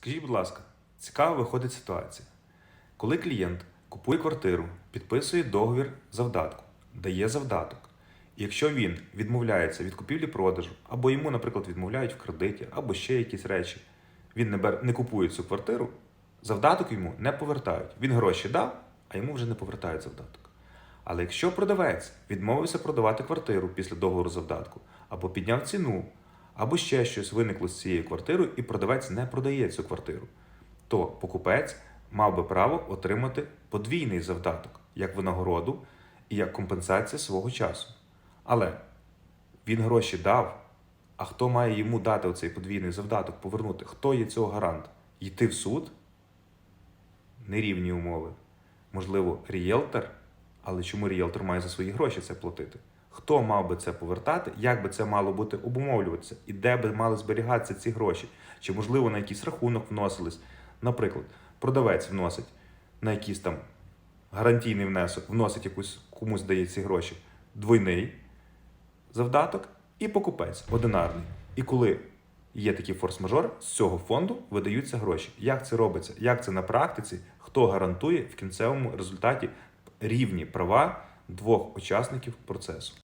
Скажіть, будь ласка, цікаво виходить ситуація. Коли клієнт купує квартиру, підписує договір завдатку, дає завдаток. І якщо він відмовляється від купівлі-продажу, або йому, наприклад, відмовляють в кредиті, або ще якісь речі, він не, бер... не купує цю квартиру, завдаток йому не повертають. Він гроші дав, а йому вже не повертають завдаток. Але якщо продавець відмовився продавати квартиру після договору завдатку, або підняв ціну, або ще щось виникло з цією квартирою, і продавець не продає цю квартиру, то покупець мав би право отримати подвійний завдаток як винагороду і як компенсація свого часу. Але він гроші дав. А хто має йому дати оцей подвійний завдаток, повернути? Хто є цього гарант? Йти в суд? Нерівні умови. Можливо, рієлтор, але чому рієлтор має за свої гроші це платити? Хто мав би це повертати, як би це мало бути обумовлюватися, і де би мали зберігатися ці гроші? Чи, можливо, на якийсь рахунок вносились? Наприклад, продавець вносить на якийсь там гарантійний внесок, вносить якусь комусь дає ці гроші двойний завдаток, і покупець одинарний. І коли є такий форс-мажор, з цього фонду видаються гроші. Як це робиться? Як це на практиці? Хто гарантує в кінцевому результаті рівні права двох учасників процесу?